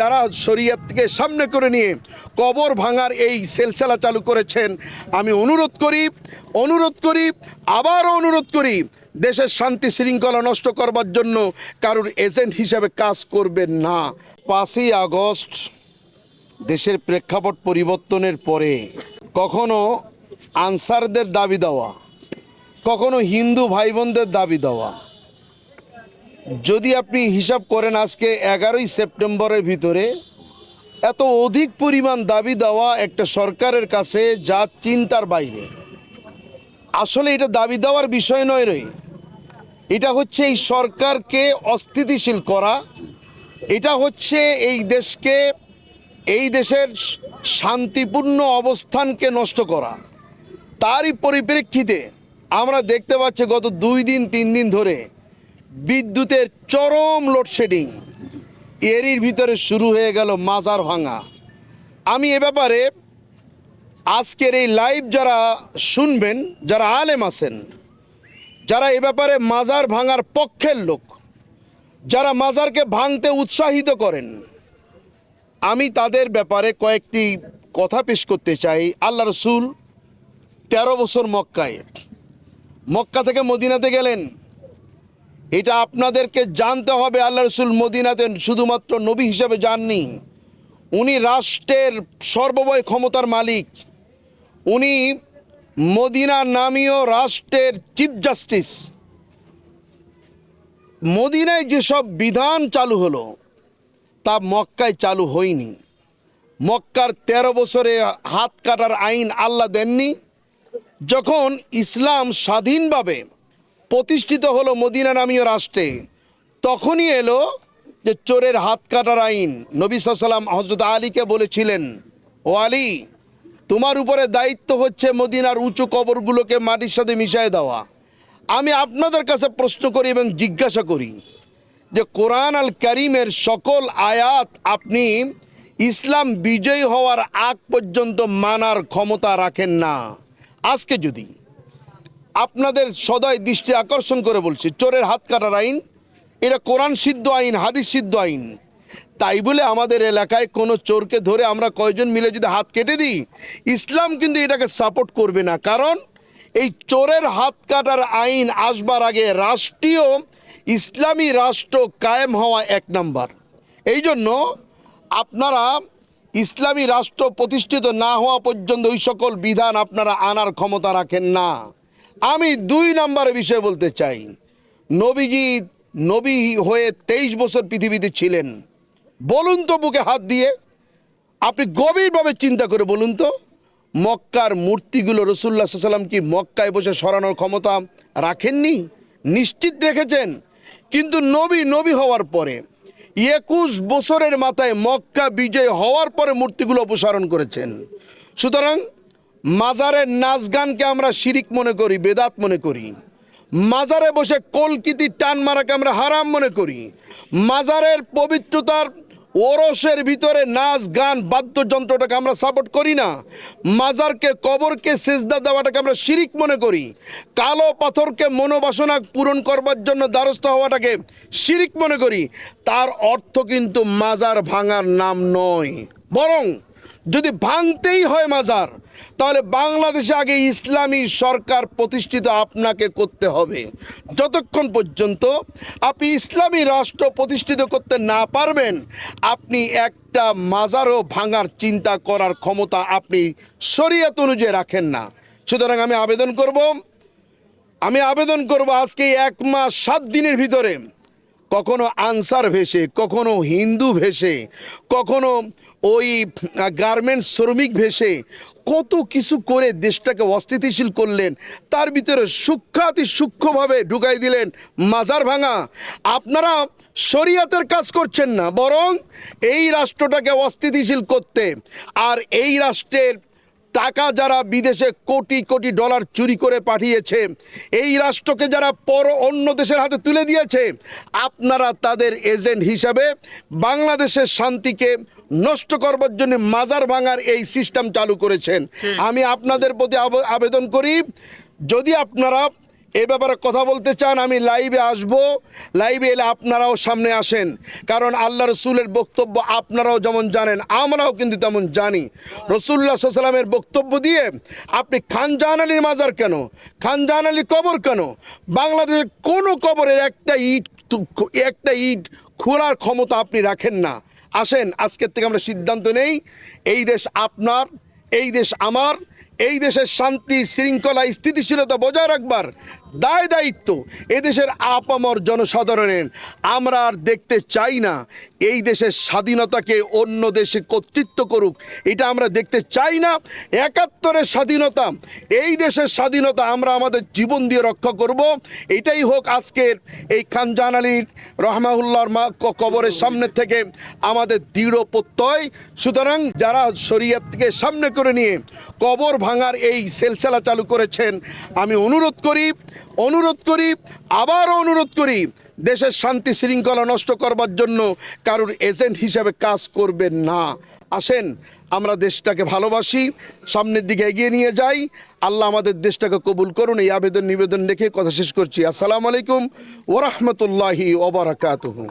যারা শরীয়তকে সামনে করে নিয়ে কবর ভাঙার এই সেলসেলা চালু করেছেন, আমি অনুরোধ করি অনুরোধ করি, আবারও অনুরোধ করি, দেশের শান্তি শৃঙ্খলা নষ্ট করবার জন্য কারোর এজেন্ট হিসাবে কাজ করবেন না। পাঁচই আগস্ট দেশের প্রেক্ষাপট পরিবর্তনের পরে কখনো আনসারদের দাবি দেওয়া, কখনো হিন্দু ভাই বোনদের দাবি দেওয়া যদি আপনি হিসাব করেন আজকে এগারোই সেপ্টেম্বরের ভিতরে, এত অধিক পরিমাণ দাবি দেওয়া একটা সরকারের কাছে যা চিন্তার বাইরে। আসলে এটা দাবি দেওয়ার বিষয় নয় রে। এটা হচ্ছে এই সরকারকে অস্থিতিশীল করা। এটা হচ্ছে এই দেশকে, এই দেশের শান্তিপূর্ণ অবস্থানকে নষ্ট করা। তারই পরিপ্রেক্ষিতে আমরা দেখতে পাচ্ছি গত দুই দিন, তিন দিন ধরে বিদ্যুতের চরম লোডশেডিং এরই ভিতরে শুরু হয়ে গেল মাজার ভাঙা। আমি এ ব্যাপারে আজকের এই লাইভ যারা শুনবেন, যারা আলেম আছেন, যারা এ ব্যাপারে মাজার ভাঙার পক্ষের লোক, যারা মাজারকে ভাঙতে উৎসাহিত করেন, আমি তাদের ব্যাপারে কয়েকটি কথা পেশ করতে চাই। আল্লাহ রসুল তেরো বছর মক্কায়। মক্কা থেকে মদিনাতে গেলেন। এটা আপনাদেরকে জানতে হবে, আল্লাহ রসুল মদিনাতে শুধুমাত্র নবী হিসেবে যাননি। উনি রাষ্ট্রের সর্বময় ক্ষমতার মালিক। উনি মদিনা নামীয় রাষ্ট্রের চিফ জাস্টিস। মদিনায় যেসব বিধান চালু হলো, তা মক্কায় চালু হয়নি। মক্কার ১৩ বছরে হাত কাটার আইন আল্লাহ দেননি। যখন ইসলাম স্বাধীনভাবে প্রতিষ্ঠিত হলো মদিনা নামীয় রাষ্ট্রে। তখনই এলো যে চোরের হাত কাটার আইন। নবী সাল্লাম হজরত আলীকে বলেছিলেন, ও আলী, তোমার উপরে দায়িত্ব হচ্ছে মদিনার উঁচু কবরগুলোকে মাটির সাথে মিশিয়ে দেওয়া। আমি আপনাদের কাছে প্রশ্ন করি এবং জিজ্ঞাসা করি যে কোরআন আল করিমের সকল আয়াত আপনি ইসলাম বিজয়ী হওয়ার আগ পর্যন্ত মানার ক্ষমতা রাখেন না। আজকে যদি আপনাদের সদয় দৃষ্টি আকর্ষণ করে বলছি, চোরের হাত কাটার আইন, এটা কোরআন সিদ্ধ আইন, হাদিস সিদ্ধ আইন। তাই বলে আমাদের এলাকায় কোনো চোরকে ধরে আমরা কয়জন মিলে যদি হাত কেটে দিই, ইসলাম কিন্তু এটাকে সাপোর্ট করবে না। কারণ এই চোরের হাত কাটার আইন আসবার আগে রাষ্ট্রীয়, ইসলামী রাষ্ট্র কায়েম হওয়া এক নাম্বার। এই জন্য আপনারা ইসলামী রাষ্ট্র প্রতিষ্ঠিত না হওয়া পর্যন্ত ওই সকল বিধান আপনারা আনার ক্ষমতা রাখেন না। আমি দুই নাম্বারের বিষয় বলতে চাই। নবীজি নবী হয়ে তেইশ বছর পৃথিবীতে ছিলেন। বলুন তো বুকে হাত দিয়ে, আপনি গভীরভাবে চিন্তা করে বলুন তো, মক্কার মূর্তিগুলো রসুল্লাহ সাল্লাম কি মক্কায় বসে সরানোর ক্ষমতা রাখেননি? নিশ্চিত রেখেছেন। কিন্তু নবী নবী হওয়ার পরে, একুশ বছরের মাথায় মক্কা বিজয় হওয়ার পরে মূর্তিগুলো অপসারণ করেছেন। সুতরাং মাজারের নাচ গানকে আমরা শিরিক মনে করি, বেদাত মনে করি। মাজারে বসে কলকিতি টান মারাকে আমরা হারাম মনে করি। মাজারের পবিত্রতার ওরসের ভিতরে নাচ গান বাদ্যযন্ত্রটাকে আমরা সাপোর্ট করি না। মাজারকে, কবরকে সেজদা দেওয়াটাকে আমরা শিরিক মনে করি। কালো পাথরকে মনোবাসনা পূরণ করবার জন্য দ্বারস্থ হওয়াটাকে শিরিক মনে করি। তার অর্থ কিন্তু মাজার ভাঙার নাম নয়। বরং যদি ভাঙতেই হয় মাজার, তাহলে বাংলাদেশে আগে ইসলামী সরকার প্রতিষ্ঠিত আপনাকে করতে হবে। যতক্ষণ পর্যন্ত আপনি ইসলামী রাষ্ট্র প্রতিষ্ঠিত করতে না পারবেন, আপনি একটা মাজারও ভাঙার চিন্তা করার ক্ষমতা আপনি শরীয়ত অনুযায়ী রাখেন না। সুতরাং আমি আবেদন করব, আমি আবেদন করব আজকে এক মাস, সাত দিনের ভিতরে। কখনো আনসার ভেসে, কখনো হিন্দু ভেসে, কখনো ওই গার্মেন্টস শ্রমিক ভেসে, কত কিছু করে দেশটাকে অস্থিতিশীল করলেন, তার ভিতরে সূক্ষাতি সূক্ষ্মভাবে ঢুকাই দিলেন মাজার ভাঙা। আপনারা শরিয়াতের কাজ করছেন না, বরং এই রাষ্ট্রটাকে অস্থিতিশীল করতে, আর এই রাষ্ট্রের টাকা যারা বিদেশে কোটি কোটি ডলার চুরি করে পাঠিয়েছে এই রাষ্ট্রকে যারা পর অন্য দেশের হাতে তুলে দিয়েছে আপনারা তাদের এজেন্ট হিসাবে বাংলাদেশের শান্তিকে নষ্ট করবার জন্য মাজার ভাঙার এই সিস্টেম চালু করেছেন। আমি আপনাদের প্রতি আব- আবেদন করি যদি আপনারা এ ব্যাপারে কথা বলতে চান, আমি লাইভে আসব। লাইভে এলে আপনারাও সামনে আসেন। কারণ আল্লাহ রসুলের বক্তব্য আপনারাও যেমন জানেন, আমরাও কিন্তু তেমন জানি। রসুল্লাহ সাল্লামের বক্তব্য দিয়ে আপনি খানজাহান আলীর মাজার কেন? খানজাহান আলী কবর কেন? বাংলাদেশের কোনো কবরের একটা ইট একটা ইট খোলার ক্ষমতা আপনি রাখেন না। আসেন, আজকের থেকে আমরা সিদ্ধান্ত নেই। এই দেশ আপনার, এই দেশ আমার এই দেশের শান্তি, শৃঙ্খলা, স্থিতিশীলতা বজায় রাখবার দায় দায়িত্ব এদেশের আপামর জনসাধারণের। আমরা আর দেখতে চাই না এই দেশের স্বাধীনতাকে অন্য দেশে কর্তৃত্ব করুক। এটা আমরা দেখতে চাই না। একাত্তরের স্বাধীনতা, এই দেশের স্বাধীনতা আমরা আমাদের জীবন দিয়ে রক্ষা করব। এটাই হোক আজকের এই খানজাহান আলীর রহমাউল্লাহর মা কবরের সামনে থেকে আমাদের দৃঢ় প্রত্যয়। সুতরাং যারা শরীয়তকে সামনে করে নিয়ে কবর ভাঙার এই সেলসেলা চালু করেছেন। আমি অনুরোধ করি অনুরোধ করি আবারও অনুরোধ করি, দেশের শান্তি শৃঙ্খলা নষ্ট করবার জন্য কারোর এজেন্ট হিসাবে কাজ করবেন না। আসেন, আমরা দেশটাকে ভালোবাসি, সামনের দিকে এগিয়ে নিয়ে যাই। আল্লাহ আমাদের দেশটাকে কবুল করুন। এই আবেদন নিবেদন রেখে কথা শেষ করছি। আসসালামু আলাইকুম ওরহমতুল্লাহি ওবরাকাতুহু